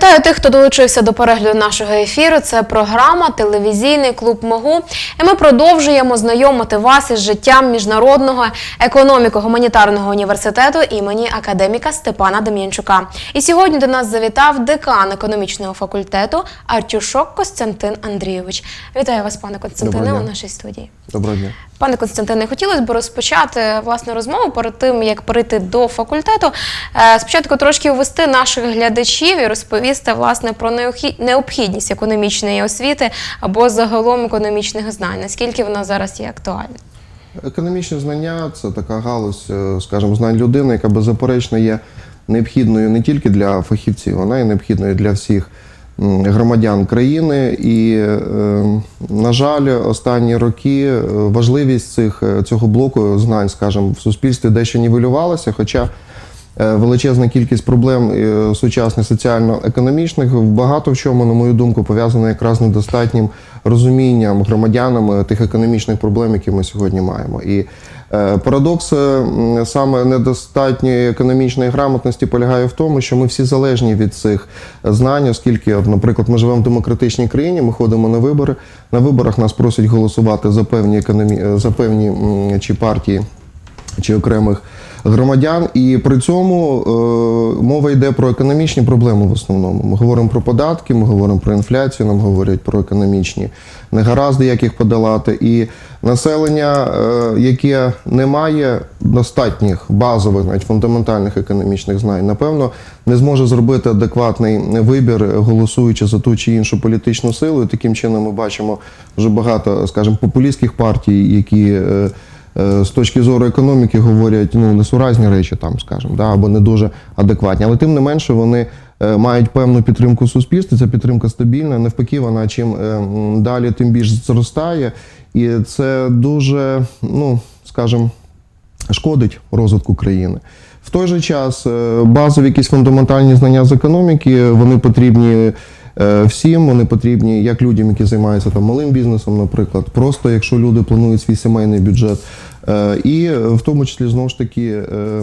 Вітаю тих, хто долучився до перегляду нашого ефіру. Це програма Телевізійний клуб МОГУ. І ми продовжуємо знайомити вас із життям міжнародного економіко-гуманітарного університету імені академіка Степана Дем'янчука. І сьогодні до нас завітав декан економічного факультету Артюшок Костянтин Андрійович. Вітаю вас, пане Костянтине, у нашій студії. Доброго дня. Пане Константине, хотілося б розпочати власне розмову перед тим, як перейти до факультету. Е, Спочатку трошки ввести наших глядачів і розповісти власне про необхід- необхідність економічної освіти або загалом економічних знань. Наскільки вона зараз є актуальна? Економічні знання це така галузь, е, скажімо, знань людини, яка беззаперечно є необхідною не тільки для фахівців, вона є необхідною для всіх громадян країни. І, е, на жаль, останні роки е, важливість цих, е, цього блоку знань, скажімо, в суспільстві дещо нівелювалася, хоча величезна кількість проблем сучасних соціально-економічних багато в чому, на мою думку, пов'язано якраз недостатнім розумінням громадянами тих економічних проблем, які ми сьогодні маємо. І парадокс е, саме недостатньої економічної грамотності полягає в тому, що ми всі залежні від цих знань, оскільки, наприклад, ми живемо в демократичній країні, ми ходимо на вибори. На виборах нас просять голосувати за певні економі... за певні чи партії чи окремих громадян, і при цьому е, мова йде про економічні проблеми в основному. Ми говоримо про податки, ми говоримо про інфляцію, нам говорять про економічні негаразди, як їх подолати. І населення, е, яке не має достатніх базових, навіть фундаментальних економічних знань, напевно, не зможе зробити адекватний вибір, голосуючи за ту чи іншу політичну силу. І таким чином ми бачимо вже багато, скажімо, популістських партій, які. е, з точки зору економіки говорять ну несуразні речі, там скажімо, да, або не дуже адекватні. Але тим не менше вони е, мають певну підтримку суспільства. Ця підтримка стабільна. Навпаки, вона чим е, далі, тим більш зростає, і це дуже, ну скажімо, шкодить розвитку країни. В той же час е, базові якісь фундаментальні знання з економіки вони потрібні е, всім. Вони потрібні як людям, які займаються там малим бізнесом, наприклад, просто якщо люди планують свій сімейний бюджет. Е, І е, в тому числі знову ж таки е, е,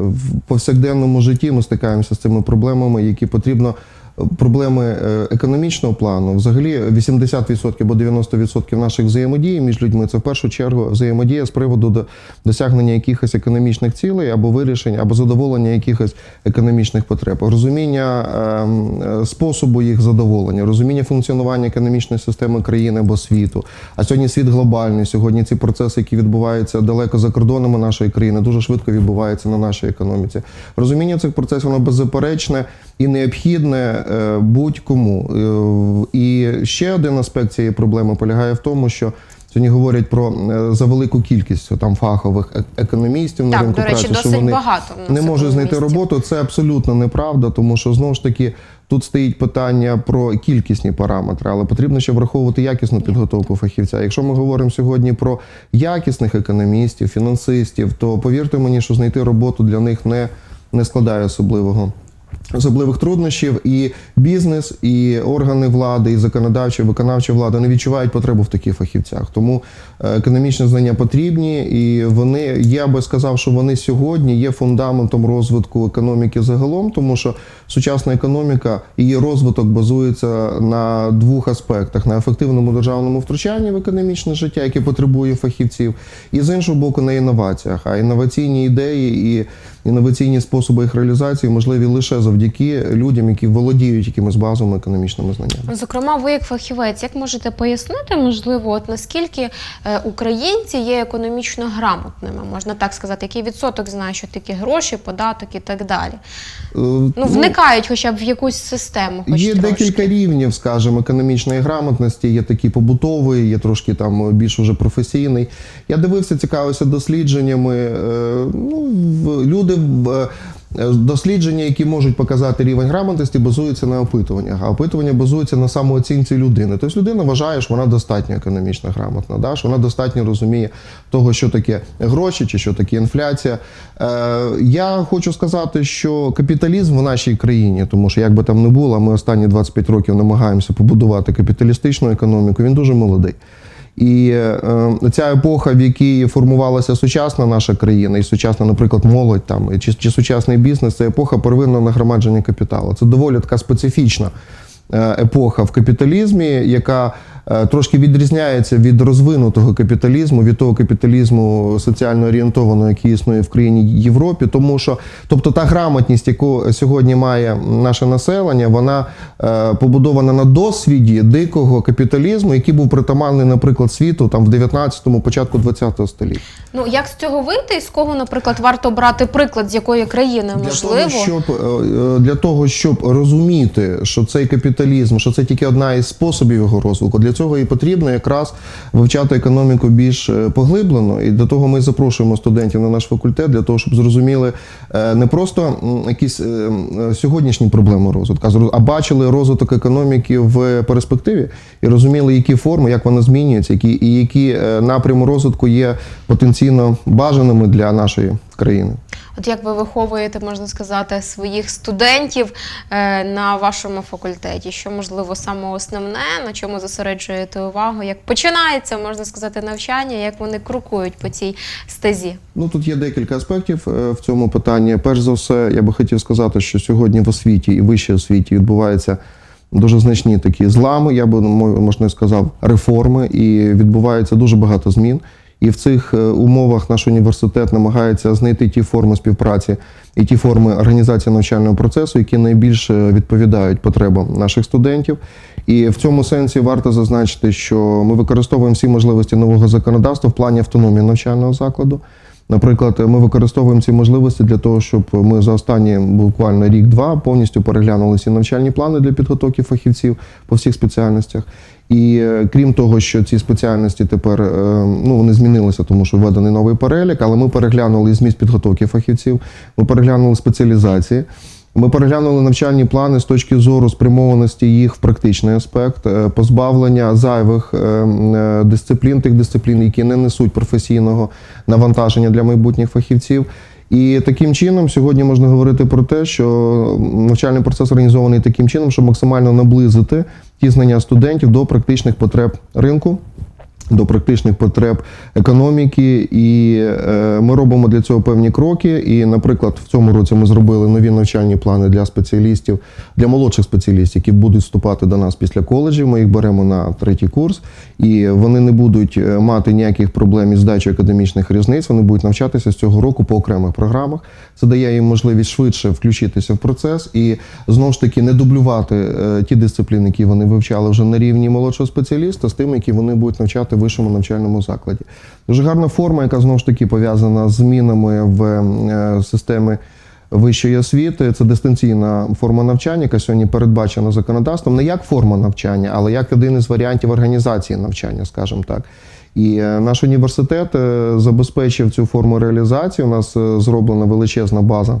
в повсякденному житті ми стикаємося з цими проблемами, які потрібно проблеми е, економічного плану. Взагалі 80% або 90% наших взаємодій між людьми це в першу чергу взаємодія з приводу до досягнення якихось економічних цілей або вирішень, або задоволення якихось економічних потреб, розуміння ем, е, способу їх задоволення, розуміння функціонування економічної системи країни або світу. А сьогодні світ глобальний. Сьогодні ці процеси, які відбуваються далеко за кордонами нашої країни, дуже швидко відбуваються на нашій економіці. Розуміння цих процесів воно беззаперечне і необхідне будь-кому. Е, І ще один аспект цієї проблеми полягає в тому, що сьогодні говорять про е, за велику кількість там фахових е- економістів на ринку праці, що досить вони багато не можуть знайти роботу. Це абсолютно неправда, тому що знову ж таки. Тут стоїть питання про кількісні параметри, але потрібно ще враховувати якісну підготовку фахівця. Якщо ми говоримо сьогодні про якісних економістів, фінансистів, то повірте мені, що знайти роботу для них не, не складає особливого. Особливих труднощів і бізнес, і органи влади, і законодавча, і виконавча влада не відчувають потребу в таких фахівцях. Тому е, економічні знання потрібні, і вони я би сказав, що вони сьогодні є фундаментом розвитку економіки загалом, тому що сучасна економіка її розвиток базується на двох аспектах: на ефективному державному втручанні в економічне життя, яке потребує фахівців, і з іншого боку на інноваціях. А інноваційні ідеї і інноваційні способи їх реалізації можливі лише завдяки людям, які володіють якимись базовими економічними знаннями. Зокрема, ви як фахівець, як можете пояснити, можливо, от наскільки е, українці є економічно грамотними, можна так сказати, який відсоток знає, що такі гроші, податок і так далі. Е, Ну, вникають хоча б в якусь систему. Хоч Є трошки. декілька рівнів, скажімо, економічної грамотності. Є такий побутовий, є трошки там більш уже професійний. Я дивився, цікавився дослідженнями. Е, Ну, люди в- дослідження, які можуть показати рівень грамотності, базуються на опитуваннях. А опитування базуються на самооцінці людини. Тобто людина вважає, що вона достатньо економічно грамотна, да? що вона достатньо розуміє того, що таке гроші чи що таке інфляція. Е, я хочу сказати, що капіталізм в нашій країні, тому що як би там не було, ми останні 25 років намагаємося побудувати капіталістичну економіку. Він дуже молодий. І е, ця епоха, в якій формувалася сучасна наша країна, і сучасна, наприклад, молодь там чи, чи сучасний бізнес, це епоха первинного нагромадження капіталу. Це доволі така специфічна е, епоха в капіталізмі, яка е, трошки відрізняється від розвинутого капіталізму, від того капіталізму соціально орієнтованого, який існує в країні Європі. Тому що, тобто, та грамотність, яку сьогодні має наше населення, вона е, побудована на досвіді дикого капіталізму, який був притаманний, наприклад, світу там в 19-му, початку 20-го століття. Ну як з цього вийти, з кого, наприклад, варто брати приклад, з якої країни можливо? Для того, щоб, е, е, для того, щоб розуміти, що цей капіталізм, що це тільки одна із способів його розвитку, для цього і потрібно якраз вивчати економіку більш е, поглиблено. І до того ми запрошуємо студентів на наш факультет, для того, щоб зрозуміли е, не просто якісь е, сьогоднішні проблеми розвитку, а бачили розвиток економіки в перспективі і розуміли, які форми, як вона змінюється, які, і які напрями розвитку є потенційно бажаними для нашої країни. От як ви виховуєте, можна сказати, своїх студентів е, на вашому факультеті? Що можливо саме основне, на чому зосереджуєте увагу? Як починається, можна сказати, навчання, як вони крокують по цій стезі? Ну тут є декілька аспектів е, в цьому питанні. Перш за все, я би хотів сказати, що сьогодні в освіті і вищій освіті відбуваються дуже значні такі злами, я би можна сказав, реформи, і відбувається дуже багато змін. І в цих е, умовах наш університет намагається знайти ті форми співпраці і ті форми організації навчального процесу, які найбільше відповідають потребам наших студентів. І в цьому сенсі варто зазначити, що ми використовуємо всі можливості нового законодавства в плані автономії навчального закладу. Наприклад, ми використовуємо ці можливості для того, щоб ми за останні буквально рік-два повністю переглянули всі навчальні плани для підготовки фахівців по всіх спеціальностях. І е, крім того, що ці спеціальності тепер е, ну вони змінилися, тому що введений новий перелік, але ми переглянули зміст підготовки фахівців, ми переглянули спеціалізації. Ми переглянули навчальні плани з точки зору спрямованості їх в практичний аспект, е, позбавлення зайвих е, е, дисциплін, тих дисциплін, які не несуть професійного навантаження для майбутніх фахівців. І таким чином сьогодні можна говорити про те, що навчальний процес організований таким чином, щоб максимально наблизити ті знання студентів до практичних потреб ринку до практичних потреб економіки, і е, ми робимо для цього певні кроки. І, наприклад, в цьому році ми зробили нові навчальні плани для спеціалістів, для молодших спеціалістів, які будуть вступати до нас після коледжів. Ми їх беремо на третій курс, і вони не будуть е, мати ніяких проблем із здачею академічних різниць. Вони будуть навчатися з цього року по окремих програмах. Це дає їм можливість швидше включитися в процес і знову ж таки не дублювати е, ті дисципліни, які вони вивчали вже на рівні молодшого спеціаліста, з тими, які вони будуть навчати в вищому навчальному закладі. Дуже гарна форма, яка знову ж таки пов'язана з змінами в е, системі. Вищої освіти це дистанційна форма навчання, яка сьогодні передбачена законодавством не як форма навчання, але як один із варіантів організації навчання, скажімо так. І е, наш університет е, забезпечив цю форму реалізації. У нас зроблена величезна база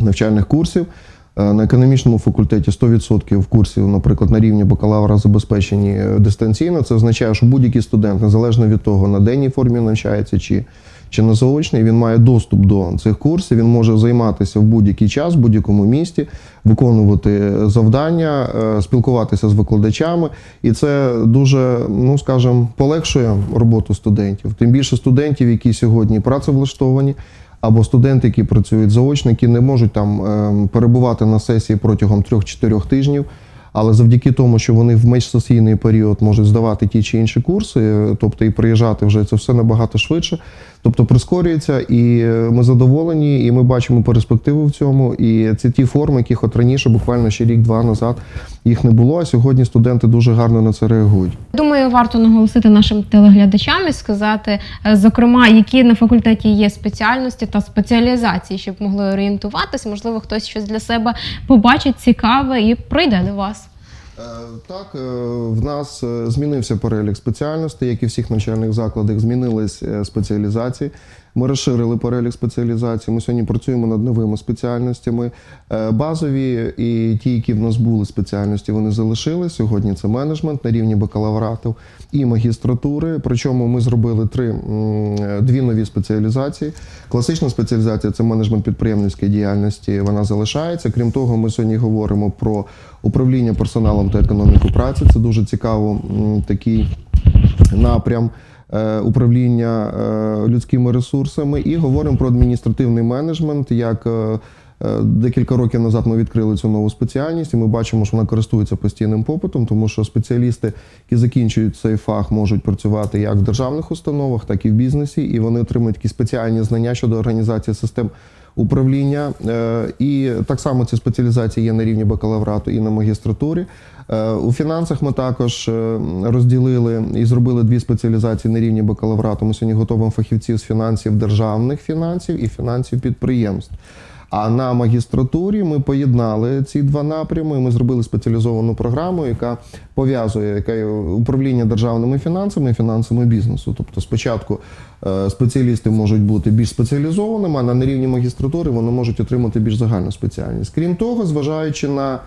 навчальних курсів. Е, На економічному факультеті 100% курсів, наприклад, на рівні бакалавра забезпечені е, дистанційно. Це означає, що будь-який студент, незалежно від того, на денній формі навчається чи, чи на заочній, він має доступ до цих курсів. Він може займатися в будь-який час, в будь-якому місті, виконувати завдання, е, спілкуватися з викладачами. І це дуже, ну скажімо, полегшує роботу студентів. Тим більше студентів, які сьогодні працевлаштовані або студенти, які працюють заочники, не можуть там ем, перебувати на сесії протягом 3-4 тижнів. Але завдяки тому, що вони в міжсесійний період можуть здавати ті чи інші курси, тобто і приїжджати вже це все набагато швидше, тобто прискорюється, і е, ми задоволені, і ми бачимо перспективу в цьому. І це ті форми, яких от раніше, буквально ще рік-два назад, їх не було. А сьогодні студенти дуже гарно на це реагують. Думаю, варто наголосити нашим телеглядачам і сказати, е, зокрема, які на факультеті є спеціальності та спеціалізації, щоб могли орієнтуватись. Можливо, хтось щось для себе побачить цікаве і прийде до вас. Е, Так, е, в нас е, змінився перелік спеціальностей, як і всіх навчальних закладах, змінились спеціалізації. Ми розширили перелік спеціалізацій. Ми сьогодні працюємо над новими спеціальностями. Е, Базові і ті, які в нас були спеціальності, вони залишили. Сьогодні це менеджмент на рівні бакалаврату і магістратури. Причому ми зробили три дві нові спеціалізації. Класична спеціалізація це менеджмент підприємницької діяльності. Вона залишається. Крім того, ми сьогодні говоримо про управління персоналом та економіку праці. Це дуже цікаво такий напрям е, управління е, людськими ресурсами і говоримо про адміністративний менеджмент. Як е, е, декілька років назад ми відкрили цю нову спеціальність, і ми бачимо, що вона користується постійним попитом, тому що спеціалісти, які закінчують цей фах, можуть працювати як в державних установах, так і в бізнесі, і вони отримують такі спеціальні знання щодо організації систем. Управління Е, і так само ці спеціалізації є на рівні бакалаврату і на магістратурі. Е, У фінансах ми також е, розділили і зробили дві спеціалізації на рівні бакалаврату. Ми сьогодні готуємо фахівців з фінансів державних фінансів і фінансів підприємств. А на магістратурі ми поєднали ці два напрями. Ми зробили спеціалізовану програму, яка пов'язує яка є управління державними фінансами і фінансами бізнесу. Тобто, спочатку е, спеціалісти можуть бути більш спеціалізованими, а на рівні магістратури вони можуть отримати більш загальну спеціальність. Крім того, зважаючи на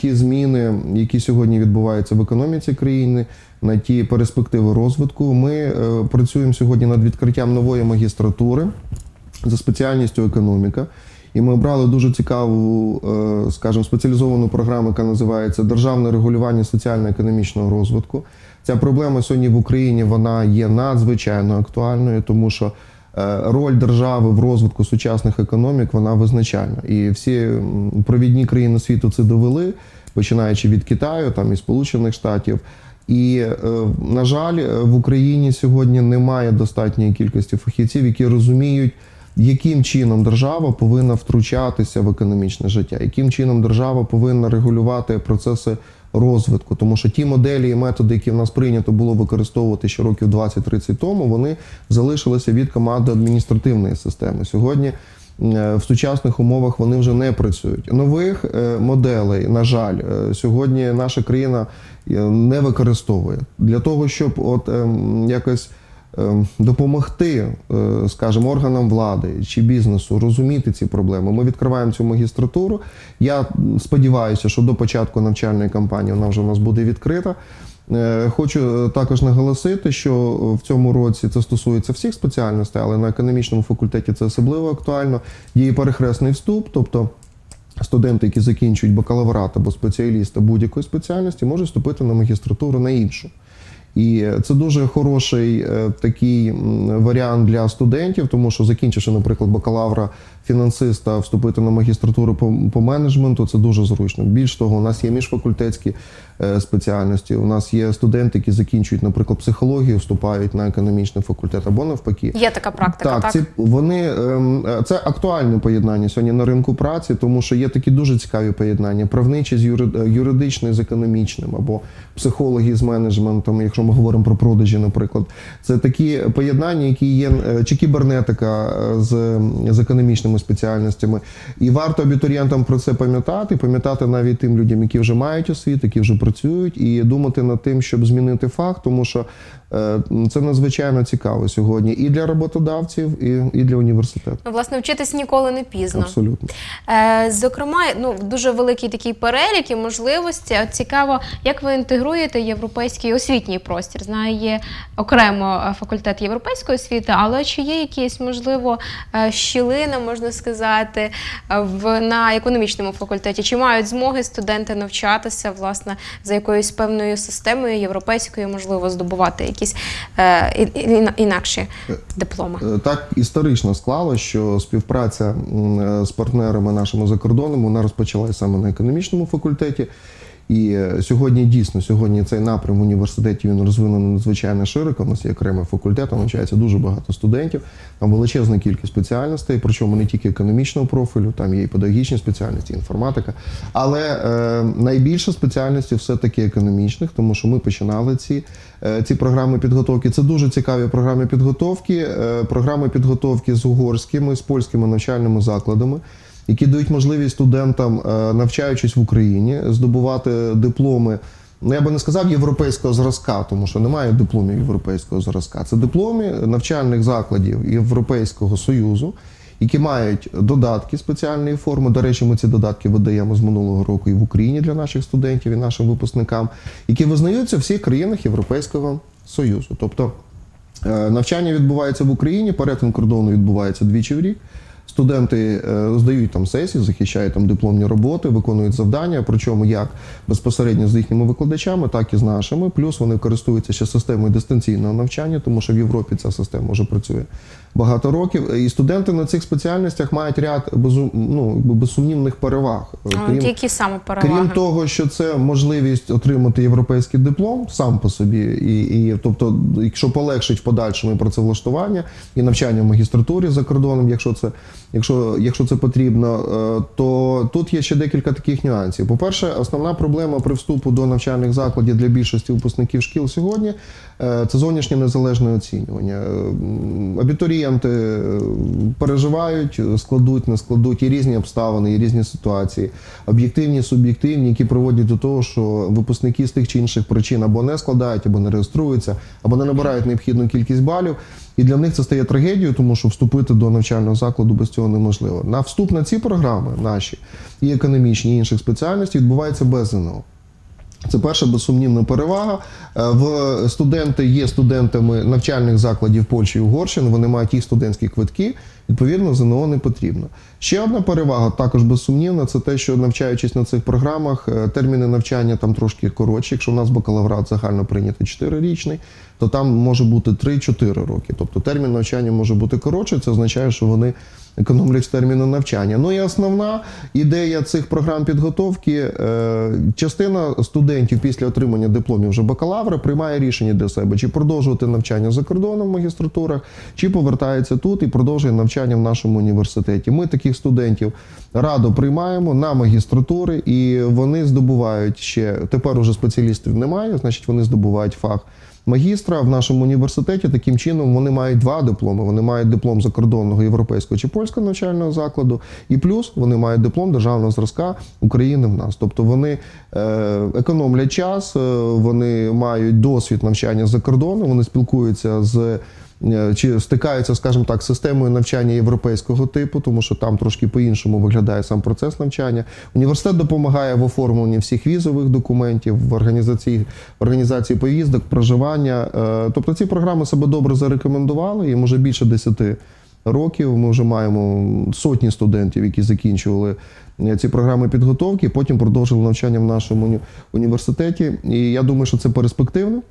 ті зміни, які сьогодні відбуваються в економіці країни, на ті перспективи розвитку, ми е, працюємо сьогодні над відкриттям нової магістратури за спеціальністю економіка. І ми обрали дуже цікаву, е, скажімо, спеціалізовану програму, яка називається Державне регулювання соціально-економічного розвитку. Ця проблема сьогодні в Україні вона є надзвичайно актуальною, тому що е, роль держави в розвитку сучасних економік вона визначальна. І всі провідні країни світу це довели, починаючи від Китаю, там і Сполучених Штатів. І, е, на жаль, е, в Україні сьогодні немає достатньої кількості фахівців, які розуміють, яким чином держава повинна втручатися в економічне життя, яким чином держава повинна регулювати процеси розвитку. Тому що ті моделі і методи, які в нас прийнято було використовувати ще років 20-30 тому, вони залишилися від команди адміністративної системи. Сьогодні е, в сучасних умовах вони вже не працюють. Нових е, моделей, на жаль, е, сьогодні наша країна не використовує для того, щоб от ем, якось допомогти, е, скажімо, органам влади чи бізнесу розуміти ці проблеми. Ми відкриваємо цю магістратуру. Я сподіваюся, що до початку навчальної кампанії вона вже у нас буде відкрита. Е, Хочу е, також наголосити, що в цьому році це стосується всіх спеціальностей, але на економічному факультеті це особливо актуально. Є перехресний вступ, тобто студенти, які закінчують бакалаврат або спеціаліста будь-якої спеціальності, можуть вступити на магістратуру на іншу. І це дуже хороший е, такий варіант для студентів, тому що закінчивши, наприклад, бакалавра фінансиста, вступити на магістратуру по, по менеджменту, це дуже зручно. Більш того, у нас є міжфакультетські спеціальності. У нас є студенти, які закінчують, наприклад, психологію, вступають на економічний факультет або навпаки. Є така практика, так? Так, ці вони ем, е, це актуальне поєднання сьогодні на ринку праці, тому що є такі дуже цікаві поєднання: правничі з е, юридичне з економічним, або психологи з менеджментом, якщо ми говоримо про продажі, наприклад. Це такі поєднання, які є е, чи кібернетика е, з, з економічними спеціальностями. І варто абітурієнтам про це пам'ятати, пам'ятати навіть тим людям, які вже мають освіту, які вже працюють, і думати над тим, щоб змінити фах, тому що е, це надзвичайно цікаво сьогодні і для роботодавців, і, і для університету. Ну, власне, вчитись ніколи не пізно. Абсолютно. Е, Зокрема, ну дуже великий такий перелік і можливості. От цікаво, як ви інтегруєте європейський освітній простір. Знаю, є окремо е, факультет європейської освіти, але чи є якісь можливо щілини, можна сказати, в на економічному факультеті? Чи мають змоги студенти навчатися власне за якоюсь певною системою європейською, можливо, здобувати якісь е, інакші дипломи? Е, Так історично склало, що співпраця е, з партнерами нашими за кордоном вона розпочалася саме на економічному факультеті. І е, сьогодні дійсно сьогодні цей напрям в університеті він розвинений надзвичайно широко. У нас є окремий факультет, там навчається дуже багато студентів. Там величезна кількість спеціальностей, причому не тільки економічного профілю, там є і педагогічні спеціальності, і інформатика. Але е, найбільше спеціальності все-таки економічних, тому що ми починали ці, е, ці програми підготовки. Це дуже цікаві програми підготовки, е, програми підготовки з угорськими, з польськими навчальними закладами які дають можливість студентам, е, навчаючись в Україні, здобувати дипломи ну я би не сказав європейського зразка, тому що немає дипломів європейського зразка. Це дипломи навчальних закладів Європейського Союзу, які мають додатки спеціальної форми. До речі, ми ці додатки видаємо з минулого року і в Україні для наших студентів і нашим випускникам, які визнаються в всіх країнах Європейського Союзу. Тобто е, навчання відбувається в Україні, перетин кордону відбувається двічі в рік. Студенти е, здають там сесії, захищають там дипломні роботи, виконують завдання, причому як безпосередньо з їхніми викладачами, так і з нашими. Плюс вони користуються ще системою дистанційного навчання, тому що в Європі ця система вже працює багато років. І студенти на цих спеціальності мають ряд безу- ну, безсумнівних переваг. Е, От які саме переваги? Крім того, що це можливість отримати європейський диплом сам по собі, і, і тобто, якщо полегшить в подальшому і працевлаштування і навчання в магістратурі за кордоном, якщо це, якщо, якщо це потрібно, е, то тут є ще декілька таких нюансів. По-перше, основна проблема при вступу до навчальних закладів для більшості випускників шкіл сьогодні е, це зовнішнє незалежне оцінювання. Е, Абітурієнти е, переживають, складуть, не складуть, є різні обставини, є різні ситуації, об'єктивні, суб'єктивні, які приводять до того, що випускники з тих чи інших причин або не складають, або не реєструються, або не набирають необхідну кількість балів. І для них це стає трагедією, тому що вступити до навчального закладу без цього неможливо. На вступ на ці програми наші і економічні, і інших спеціальностей відбувається без ЗНО. Це перша безсумнівна перевага. Е, В студенти є студентами навчальних закладів Польщі і Угорщини. Вони мають їх студентські квитки. Відповідно, ЗНО не потрібно. Ще одна перевага, також безсумнівна, це те, що навчаючись на цих програмах, е, терміни навчання там трошки коротші. Якщо в нас бакалаврат загально прийнятий 4-річний, то там може бути 3-4 роки. Тобто термін навчання може бути коротший. Це означає, що вони економлять терміну навчання. Ну і основна ідея цих програм підготовки. е, Частина студентів після отримання дипломів вже бакалавра приймає рішення для себе, чи продовжувати навчання за кордоном в магістратурах, чи повертається тут і продовжує навчання в нашому університеті. Ми таких студентів радо приймаємо на магістратури, і вони здобувають ще тепер уже спеціалістів немає, значить вони здобувають фах магістра в нашому університеті. Таким чином вони мають два дипломи. Вони мають диплом закордонного європейського чи польського навчального закладу, і плюс вони мають диплом державного зразка України в нас. Тобто вони е, економлять час, е, вони мають досвід навчання за кордоном, вони спілкуються з. Е, Чи стикаються, скажімо так, з системою навчання європейського типу, тому що там трошки по-іншому виглядає сам процес навчання. Університет допомагає в оформленні всіх візових документів, в організації, в організації поїздок, проживання. Е, Тобто ці програми себе добре зарекомендували. Їм вже більше 10 років. Ми вже маємо сотні студентів, які закінчували е, ці програми підготовки, потім продовжили навчання в нашому уні- університеті. І я думаю, що це перспективно.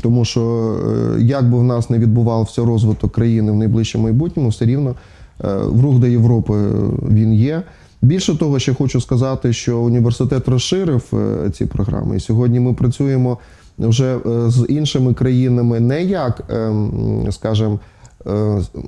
Тому що е, як би в нас не відбувався розвиток країни в найближчому майбутньому, все рівно е, в рух до Європи е, він є. Більше того, ще хочу сказати, що університет розширив ці програми. І сьогодні ми працюємо вже з іншими країнами не як, ем, скажімо,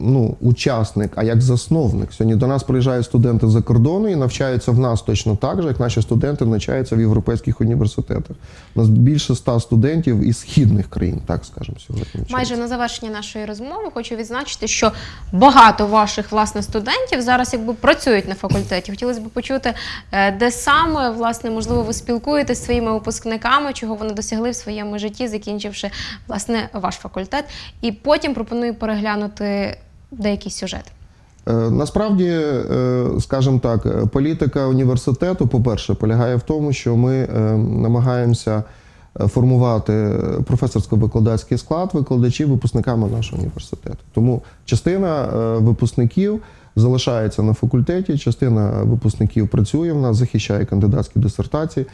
ну, учасник, а як засновник. Сьогодні до нас приїжджають студенти за кордону і навчаються в нас точно так же, як наші студенти навчаються в європейських університетах. У нас більше ста студентів із східних країн, так скажемо сьогодні. навчаються. Майже на завершення нашої розмови хочу відзначити, що багато ваших власне студентів зараз якби працюють на факультеті. Хотілося б почути, е, де саме власне можливо ви спілкуєтесь зі своїми випускниками, чого вони досягли в своєму житті, закінчивши власне ваш факультет. І потім пропоную переглянути деякий сюжет. Е, Насправді, е, скажімо так, політика університету, по-перше, полягає в тому, що ми е, намагаємося формувати професорсько-викладацький склад викладачів випускниками нашого університету. Тому частина випускників залишається на факультеті, частина випускників працює в нас, захищає кандидатські дисертації,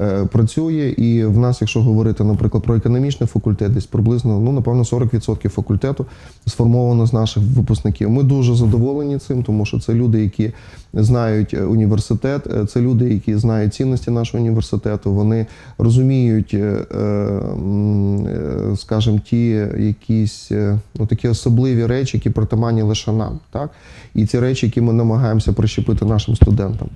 е, працює. І в нас, якщо говорити, наприклад, про економічний факультет, десь приблизно ну, напевно 40% факультету сформовано з наших випускників. Ми дуже задоволені цим, тому що це люди, які знають е, університет, е, це люди, які знають цінності нашого університету. Вони розуміють, е, скажімо, ті якісь ну, такі особливі речі, які притаманні лише нам. Так? І ці речі, які ми намагаємося прищепити нашим студентам.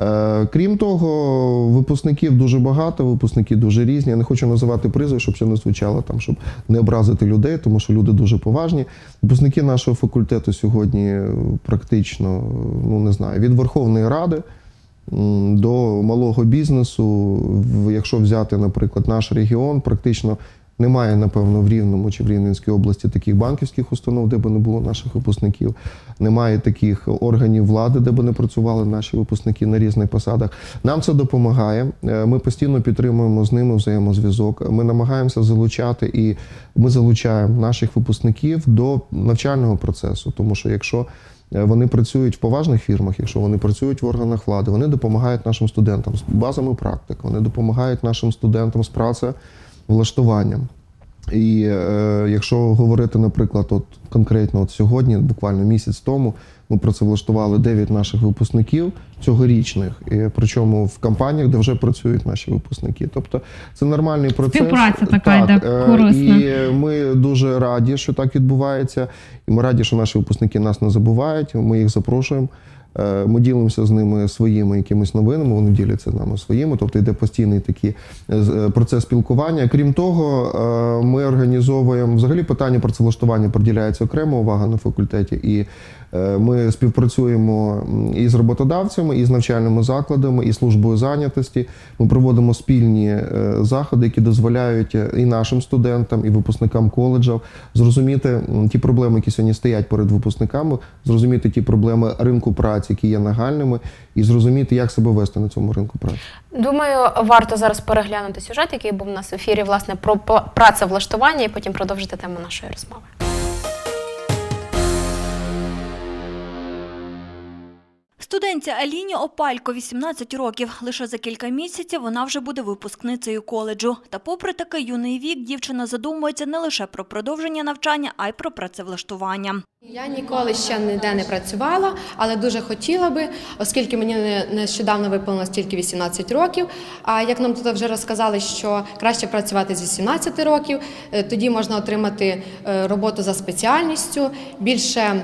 Е, Крім того, випускників дуже багато, випускники дуже різні. Я не хочу називати призов, щоб це не звучало там, щоб не образити людей, тому що люди дуже поважні. Випускники нашого факультету сьогодні е, практично, ну не знаю, від Верховної Ради до малого бізнесу. Якщо взяти, наприклад, наш регіон, практично немає, напевно, в Рівному чи в Рівненській області таких банківських установ, де б не було наших випускників. Немає таких органів влади, де б не працювали наші випускники на різних посадах. Нам це допомагає. Е, Ми постійно підтримуємо з ними взаємозв'язок. Ми намагаємося залучати і ми залучаємо наших випускників до навчального процесу, тому що якщо е, вони працюють в поважних фірмах, якщо вони працюють в органах влади, вони допомагають нашим студентам з базами практик, вони допомагають нашим студентам з працевлаштуванням. І е, якщо говорити, наприклад, от конкретно от сьогодні, буквально місяць тому, ми працевлаштували 9 наших випускників цьогорічних, і, причому в компаніях, де вже працюють наші випускники. Тобто це нормальний процес. Співпраця така йде е, корисна. І ми дуже раді, що так відбувається. І ми раді, що наші випускники нас не забувають. Ми їх запрошуємо. Е, Ми ділимося з ними своїми якимись новинами, вони діляться з нами своїми, тобто йде постійний такий е, е, процес спілкування. Крім того, ми організовуємо взагалі питання працевлаштування приділяється окрема увага на факультеті, і ми співпрацюємо і з роботодавцями, і з навчальними закладами, і службою зайнятості. Ми проводимо спільні е, заходи, які дозволяють е, і нашим студентам, і випускникам коледжів зрозуміти ті проблеми, які сьогодні стоять перед випускниками, зрозуміти ті проблеми ринку праці, які є нагальними, і зрозуміти, як себе вести на цьому ринку праці. Думаю, варто зараз переглянути сюжет, який був у нас в ефірі, власне, про працевлаштування, і потім продовжити тему нашої розмови. Студентці Аліні Опалько 18 років. Лише за кілька місяців вона вже буде випускницею коледжу. Та попри такий юний вік, дівчина задумується не лише про продовження навчання, а й про працевлаштування. Я ніколи ще ніде не працювала, але дуже хотіла би, оскільки мені нещодавно виповнилось тільки 18 років. А як нам тут вже розказали, що краще працювати з 18 років, е, тоді можна отримати е, роботу за спеціальністю, більше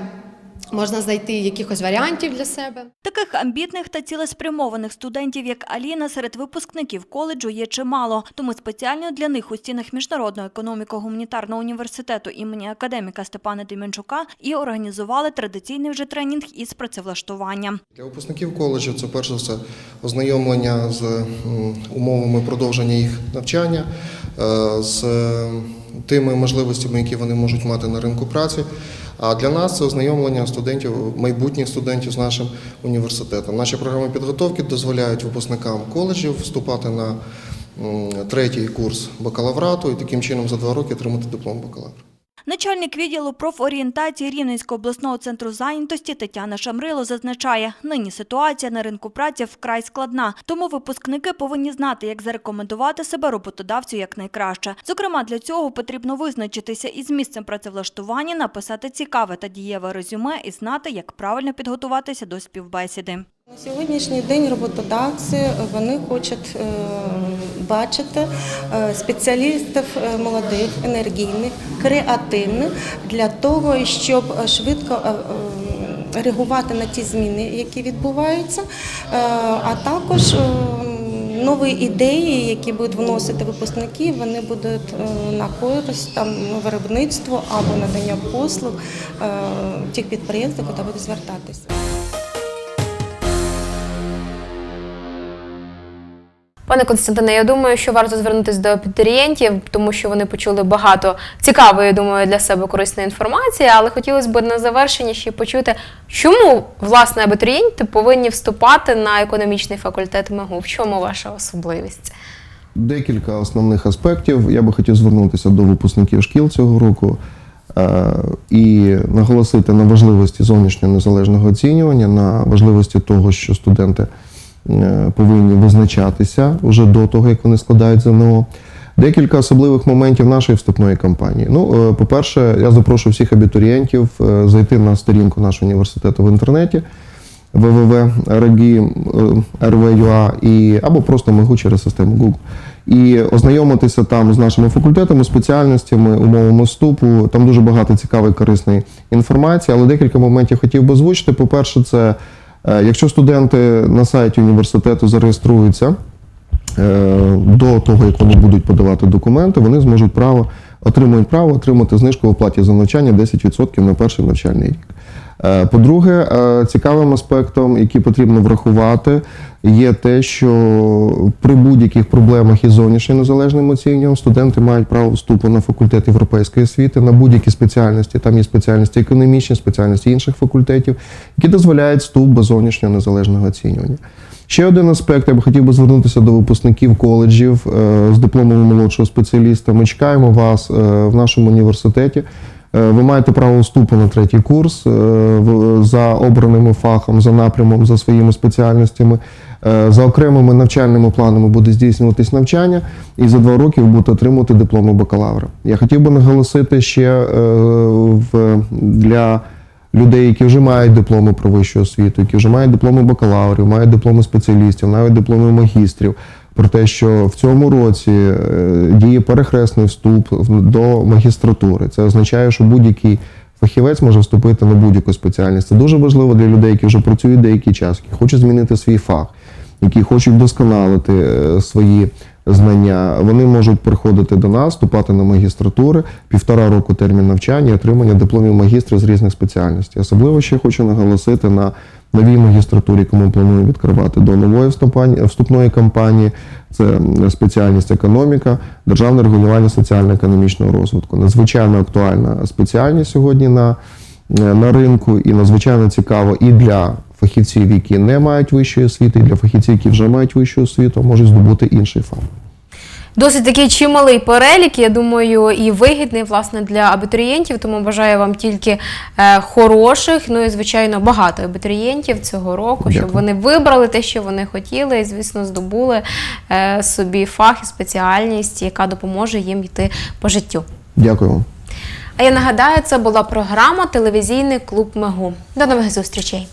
можна знайти якихось варіантів для себе. Таких амбітних та цілеспрямованих студентів, як Аліна, серед випускників коледжу є чимало. Тому спеціально для них у стінах Міжнародного економіко-гуманітарного університету імені академіка Степана Демінчука і організували традиційний вже тренінг із працевлаштування. Для випускників коледжу це перш за все ознайомлення з умовами продовження їх навчання, е, з тими можливостями, які вони можуть мати на ринку праці. А для нас це ознайомлення студентів, майбутніх студентів з нашим університетом. Наші програми підготовки дозволяють випускникам коледжів вступати на третій курс бакалаврату і таким чином за два роки отримати диплом бакалавра. Начальник відділу профорієнтації Рівненського обласного центру зайнятості Тетяна Шамрило зазначає, нині ситуація на ринку праці вкрай складна, тому випускники повинні знати, як зарекомендувати себе роботодавцю якнайкраще. Зокрема, для цього потрібно визначитися із місцем працевлаштування, написати цікаве та дієве резюме і знати, як правильно підготуватися до співбесіди. На сьогоднішній день роботодавці вони хочуть е, бачити е, спеціалістів е, молодих, енергійних, креативних для того, щоб швидко реагувати на ті зміни, які відбуваються, а також нові ідеї, які будуть вносити випускники, вони будуть на користь там виробництву або надання послуг тих підприємств, куди будуть звертатися. Пане Константине, я думаю, що варто звернутися до абітурієнтів, тому що вони почули багато цікавої, думаю, для себе корисної інформації. Але хотілося б на завершення ще почути, чому власне абітурієнти повинні вступати на економічний факультет МИГУ? В чому ваша особливість? Декілька основних аспектів. Я би хотів звернутися до випускників шкіл цього року е, і наголосити на важливості зовнішнього незалежного оцінювання, на важливості того, що студенти повинні визначатися вже до того, як вони складають ЗНО. Декілька особливих моментів нашої вступної кампанії. Ну, е, по-перше, я запрошую всіх абітурієнтів е, зайти на сторінку нашого університету в інтернеті www.rgi.ua і або просто МИГУ через систему Google. І ознайомитися там з нашими факультетами, спеціальностями, умовами вступу. Там дуже багато цікавої корисної інформації, але декілька моментів хотів би озвучити. По-перше, це е, якщо студенти на сайті університету зареєструються е, до того, як вони будуть подавати документи, вони зможуть право отримують право отримати знижку в оплаті за навчання 10% на перший навчальний рік. Е, По-друге, е, цікавим аспектом, який потрібно врахувати, є те, що при будь-яких проблемах із зовнішнім незалежним оцінюванням студенти мають право вступу на факультет європейської освіти на будь-які спеціальності. Там є спеціальності економічні, спеціальності інших факультетів, які дозволяють вступ без зовнішнього незалежного оцінювання. Ще один аспект, я би хотів би звернутися до випускників коледжів е, з дипломом молодшого спеціаліста. Ми чекаємо вас в нашому університеті. Е, Ви маєте право вступу на третій курс е, за обраним фахом, за напрямом, за своїми спеціальностями. Е, За окремими навчальними планами буде здійснюватись навчання, і за два роки ви будете отримувати дипломи бакалавра. Я хотів би наголосити ще для людей, які вже мають дипломи про вищу освіту, які вже мають дипломи бакалаврів, мають дипломи спеціалістів, навіть дипломи магістрів. Про те, що в цьому році е, діє перехресний вступ до магістратури. Це означає, що будь-який фахівець може вступити на будь-яку спеціальність. Це дуже важливо для людей, які вже працюють деякий час, які хочуть змінити свій фах, які хочуть вдосконалити е, свої знання. Вони можуть приходити до нас, вступати на магістратури, півтора року термін навчання і отримання дипломів магістра з різних спеціальностей. Особливо ще хочу наголосити на новій магістратурі, яку ми плануємо відкривати до нової вступної кампанії. Це спеціальність економіка, державне регулювання соціально-економічного розвитку. Надзвичайно актуальна спеціальність сьогодні на, е, на ринку і надзвичайно цікаво і для фахівців, які не мають вищої освіти, і для фахівців, які вже мають вищу освіту, а можуть здобути інший фах. Досить такий чималий перелік, я думаю, і вигідний власне для абітурієнтів. Тому бажаю вам тільки е, хороших, ну і звичайно багато абітурієнтів цього року, щоб вони вибрали те, що вони хотіли, і звісно здобули е, собі фах і спеціальність, яка допоможе їм йти по життю. Дякую вам. А я нагадаю, це була програма Телевізійний клуб Мегу. До нових зустрічей.